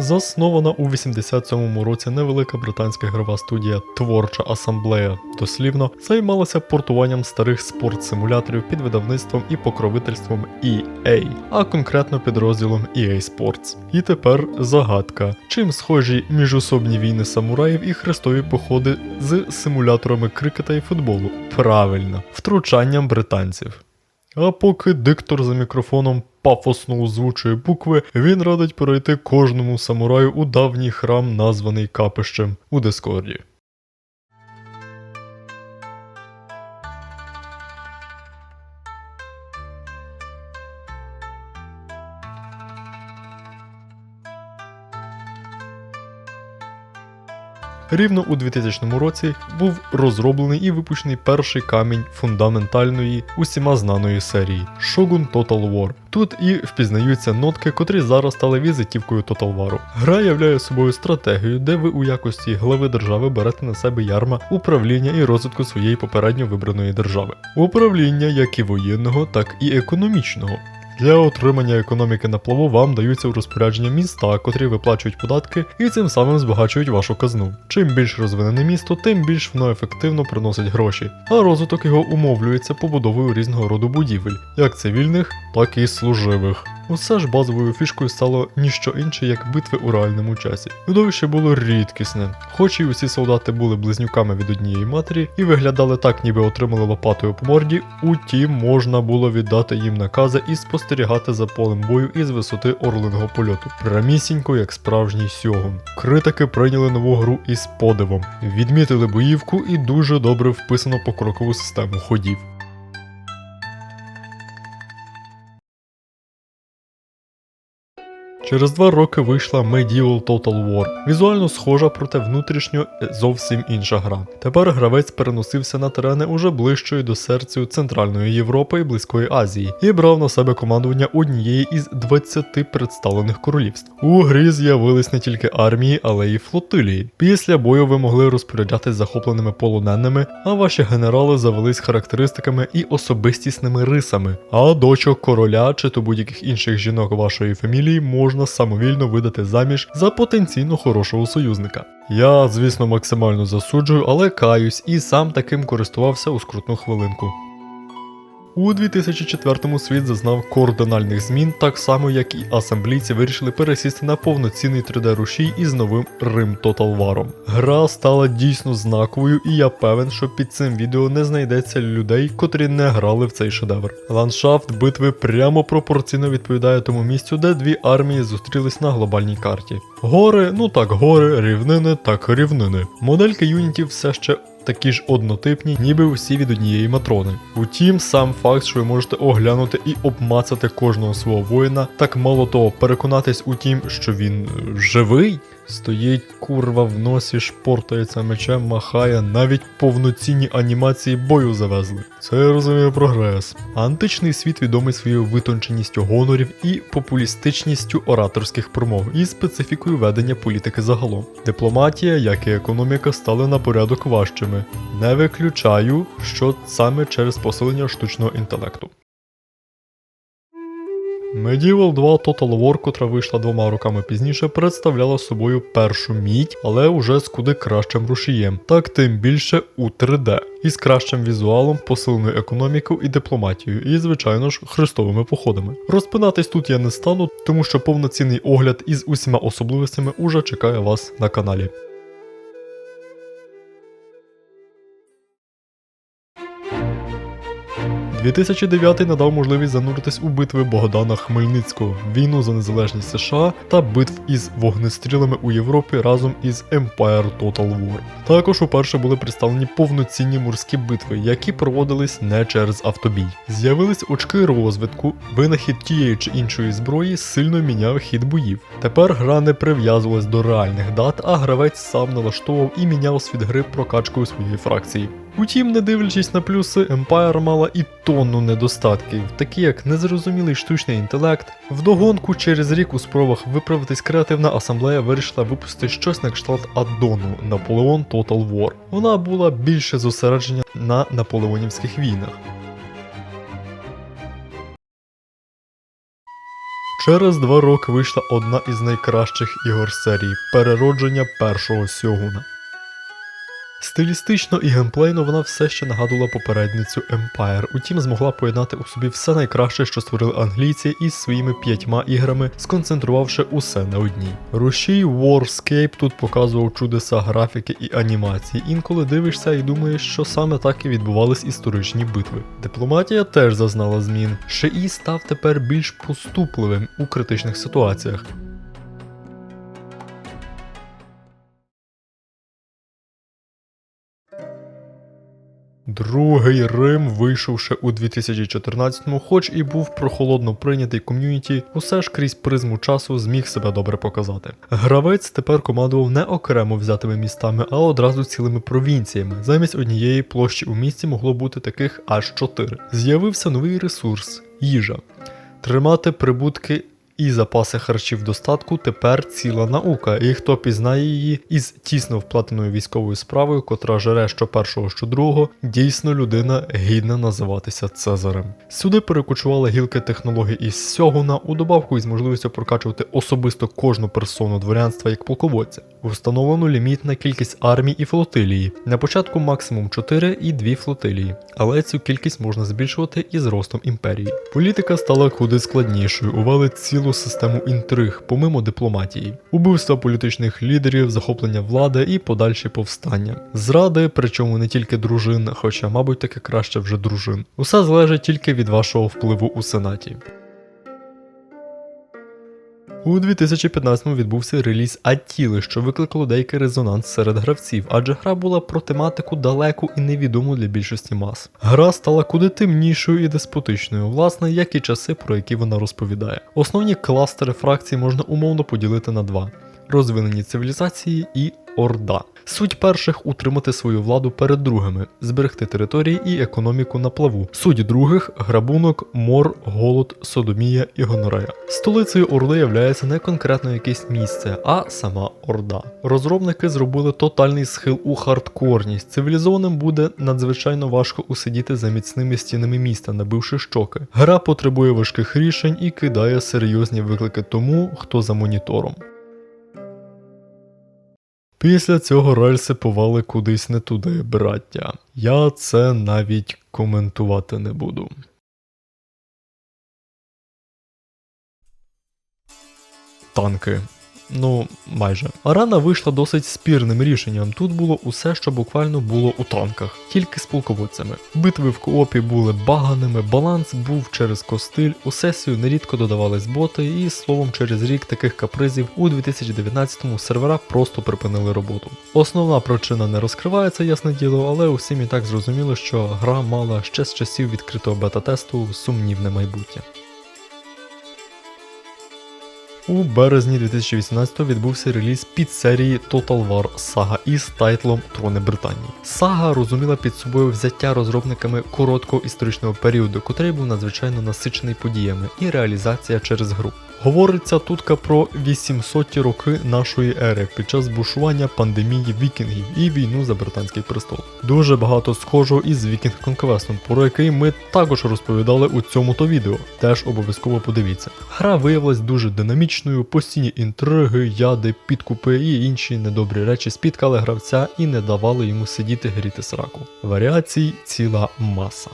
Заснована у 87-му році невелика британська ігрова студія Творча асамблея дослівно займалася портуванням старих спортсимуляторів під видавництвом і покровительством EA, а конкретно підрозділом EA Sports. І тепер загадка: чим схожі міжособні війни самураїв і хрестові походи з симуляторами крикета і футболу? Правильно, втручанням британців. А поки диктор за мікрофоном пафосно озвучує букви, він радить перейти кожному самураю у давній храм, названий капищем у Дискорді. Рівно у 2000 році був розроблений і випущений перший камінь фундаментальної усіма знаної серії Shogun Total War. Тут і впізнаються нотки, котрі зараз стали візитівкою Total War. Гра являє собою стратегію, де ви у якості глави держави берете на себе ярма управління і розвитку своєї попередньо вибраної держави. Управління як і воєнного, так і економічного. Для отримання економіки на плаву вам даються у розпорядження міста, котрі виплачують податки і цим самим збагачують вашу казну. Чим більш розвинене місто, тим більш воно ефективно приносить гроші, а розвиток його умовлюється побудовою різного роду будівель, як цивільних, так і служивих. Усе ж базовою фішкою стало ніщо інше, як битви у реальному часі. Видовище було рідкісне, хоч і усі солдати були близнюками від однієї матері і виглядали так, ніби отримали лопатою по морді, утім можна було віддати їм накази і спостерігати за полем бою із висоти орлиного польоту. Прямісінько, як справжній сьогун. Критики прийняли нову гру із подивом, відмітили боївку і дуже добре вписано покрокову систему ходів. Через два роки вийшла Medieval Total War. Візуально схожа, проте внутрішньо зовсім інша гра. Тепер гравець переносився на терени уже ближчої до серцю Центральної Європи і Близької Азії і брав на себе командування однієї із 20 представлених королівств. У грі з'явились не тільки армії, але й флотилії. Після бою ви могли розпоряджатись захопленими полоненими, а ваші генерали завелись характеристиками і особистісними рисами. А дочок короля чи то будь-яких інших жінок вашої фамілії можна самовільно видати заміж за потенційно хорошого союзника. Я, звісно, максимально засуджую, але каюсь і сам таким користувався у скрутну хвилинку. У 2004 світ зазнав координальних змін, так само як і асамблійці вирішили пересісти на повноцінний 3D рушій із новим Рим War. Гра стала дійсно знаковою, і я певен, що під цим відео не знайдеться людей, котрі не грали в цей шедевр. Ландшафт битви прямо пропорційно відповідає тому місцю, де дві армії зустрілись на глобальній карті. Гори, ну так, гори, рівнини, так рівнини. Модельки юнітів все ще такі ж однотипні, ніби усі від однієї матрони. Утім, сам факт, що ви можете оглянути і обмацати кожного свого воїна, так мало того, переконатись у тім, що він е, живий. Стоїть курва в носі, шпортається мечем, махає, навіть повноцінні анімації бою завезли. Це я розумію прогрес. Античний світ відомий своєю витонченістю гонорів і популістичністю ораторських промов і специфікою ведення політики загалом. Дипломатія, як і економіка, стали на порядок важчими. Не виключаю, що саме через посилення штучного інтелекту. Medieval 2 Total War, котра вийшла двома роками пізніше, представляла собою першу мідь, але уже з куди кращим рушієм, так тим більше у 3D, із кращим візуалом, посиленою економікою і дипломатією, і, звичайно ж, хрестовими походами. Розпинатись тут я не стану, тому що повноцінний огляд із усіма особливостями уже чекає вас на каналі. – 2009 надав можливість зануритись у битви Богдана Хмельницького, війну за незалежність США та битв із вогнестрілами у Європі разом із Empire Total War. Також уперше були представлені повноцінні морські битви, які проводились не через автобій. З'явились очки розвитку, винахід тієї чи іншої зброї сильно міняв хід боїв. Тепер гра не прив'язувалась до реальних дат, а гравець сам налаштовував і міняв світ гри прокачкою своєї фракції. Утім, не дивлячись на плюси, Empire мала і тонну недостатків, такі як незрозумілий штучний інтелект. Вдогонку через рік у спробах виправитись креативна асамблея вирішила випустити щось на кшталт аддону Наполеон Total War. Вона була більше зосереджена на наполеонівських війнах. Через два роки вийшла одна із найкращих ігор серії переродження першого сьогуна. Стилістично і геймплейно вона все ще нагадувала попередницю Empire, утім змогла поєднати у собі все найкраще, що створили англійці, із своїми п'ятьма іграми, сконцентрувавши усе на одній. Рушій Warscape тут показував чудеса графіки і анімації. Інколи дивишся і думаєш, що саме так і відбувались історичні битви. Дипломатія теж зазнала змін. ШІ став тепер більш поступливим у критичних ситуаціях. Другий Рим, вийшовши у 2014-му, хоч і був прохолодно прийнятий ком'юніті, усе ж крізь призму часу зміг себе добре показати. Гравець тепер командував не окремо взятими містами, а одразу цілими провінціями. Замість однієї площі у місті могло бути таких аж чотири. З'явився новий ресурс їжа. Тримати прибутки і запаси харчів достатку тепер ціла наука, і хто пізнає її із тісно вплатеною військовою справою, котра жере що першого, що другого, дійсно людина гідна називатися Цезарем. Сюди перекочували гілки технологій із Сьогуна у добавку із можливістю прокачувати особисто кожну персону дворянства як полководця. Встановлено лімітна кількість армій і флотилії. На початку максимум 4 і 2 флотилії, але цю кількість можна збільшувати із ростом імперії. Політика стала куди складнішою, увели цілу систему інтриг, помимо дипломатії, убивства політичних лідерів, захоплення влади і подальші повстання. Зради, причому не тільки дружин, хоча, мабуть, таки краще вже дружин. Усе залежить тільки від вашого впливу у сенаті. У 2015-му відбувся реліз Атіли, що викликало деякий резонанс серед гравців, адже гра була про тематику далеку і невідому для більшості мас. Гра стала куди темнішою і деспотичною, власне, як і часи, про які вона розповідає. Основні кластери фракцій можна умовно поділити на два: розвинені цивілізації і Орда. Суть перших утримати свою владу перед другими, зберегти території і економіку на плаву. Суть других грабунок, мор, голод, содомія і гонорея. Столицею Орди являється не конкретно якесь місце, а сама Орда. Розробники зробили тотальний схил у хардкорність. Цивілізованим буде надзвичайно важко усидіти за міцними стінами міста, набивши щоки. Гра потребує важких рішень і кидає серйозні виклики тому, хто за монітором. Після цього рельси повали кудись не туди, браття. Я це навіть коментувати не буду. Танки. Ну, майже. Арана вийшла досить спірним рішенням. Тут було усе, що буквально було у танках, тільки з полководцями. Битви в коопі були баганими, баланс був через костиль, у сесію нерідко додавались боти, і словом, через рік таких капризів у 2019-му сервера просто припинили роботу. Основна причина не розкривається, ясне діло, але усім і так зрозуміло, що гра мала ще з часів відкритого бета-тесту сумнівне майбуття. У березні 2018 відбувся реліз під серії Total War Saga із тайтлом Трони Британії. Сага розуміла під собою взяття розробниками короткого історичного періоду, котрий був надзвичайно насичений подіями, і реалізація через гру. Говориться тутка про 800 ті роки нашої ери під час бушування пандемії вікінгів і війну за британський престол. Дуже багато схожого із Вікінг Конквестом, про який ми також розповідали у цьому то відео. Теж обов'язково подивіться. Гра виявилась дуже динамічною, постійні інтриги, яди, підкупи і інші недобрі речі спіткали гравця і не давали йому сидіти гріти сраку. Варіацій ціла маса.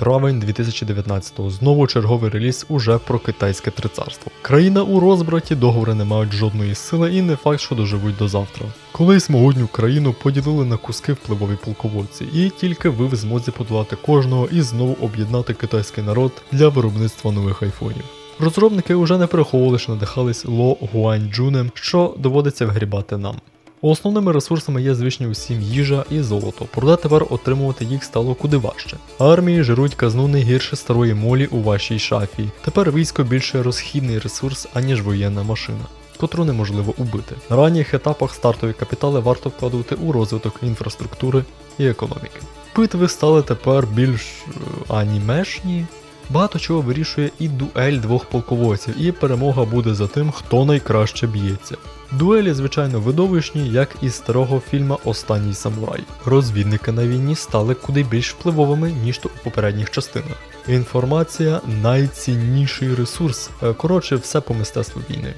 Травень 2019-го. Знову черговий реліз уже про китайське трицарство. Країна у розбраті, договори не мають жодної сили і не факт, що доживуть до завтра. Колись могутню країну поділили на куски впливові полководці, і тільки ви в змозі подолати кожного і знову об'єднати китайський народ для виробництва нових айфонів. Розробники вже не приховували, що надихались Ло Гуаньчжунем, що доводиться вгрібати нам. Основними ресурсами є звичні усім їжа і золото, проте тепер отримувати їх стало куди важче. Армії жирують казну не гірше старої молі у вашій шафі. Тепер військо більше розхідний ресурс, аніж воєнна машина. Котру неможливо убити. На ранніх етапах стартові капітали варто вкладувати у розвиток інфраструктури і економіки. Битви стали тепер більш е, анімешні, Багато чого вирішує і дуель двох полководців, і перемога буде за тим, хто найкраще б'ється. Дуелі, звичайно, видовищні, як із старого фільма Останній самурай. Розвідники на війні стали куди більш впливовими, ніж то у попередніх частинах. Інформація найцінніший ресурс. Е, Коротше, все по мистецтву війни.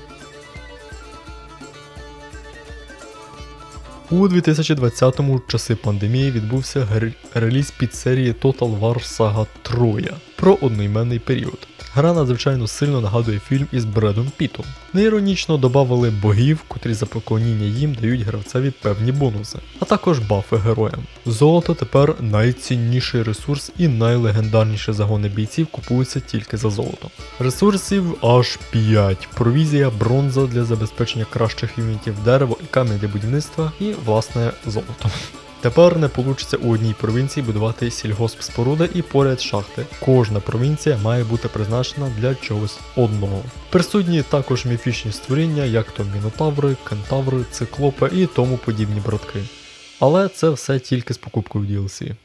У 2020-му часи пандемії відбувся реліз підсерії Total War Saga Троя про одноіменний період. Гра надзвичайно сильно нагадує фільм із Бредом Пітом. Неіронічно додавали богів, котрі за поклоніння їм дають гравцеві певні бонуси, а також бафи героям. Золото тепер найцінніший ресурс і найлегендарніші загони бійців купуються тільки за золото. Ресурсів аж 5. Провізія, бронза для забезпечення кращих юнітів, дерево і камінь для будівництва, і власне золото. Тепер не получиться у одній провінції будувати сільгоспспоруди і поряд шахти. Кожна провінція має бути призначена для чогось одного. Присутні також міфічні створіння, як то мінотаври, кентаври, циклопи і тому подібні братки. Але це все тільки з покупкою DLC.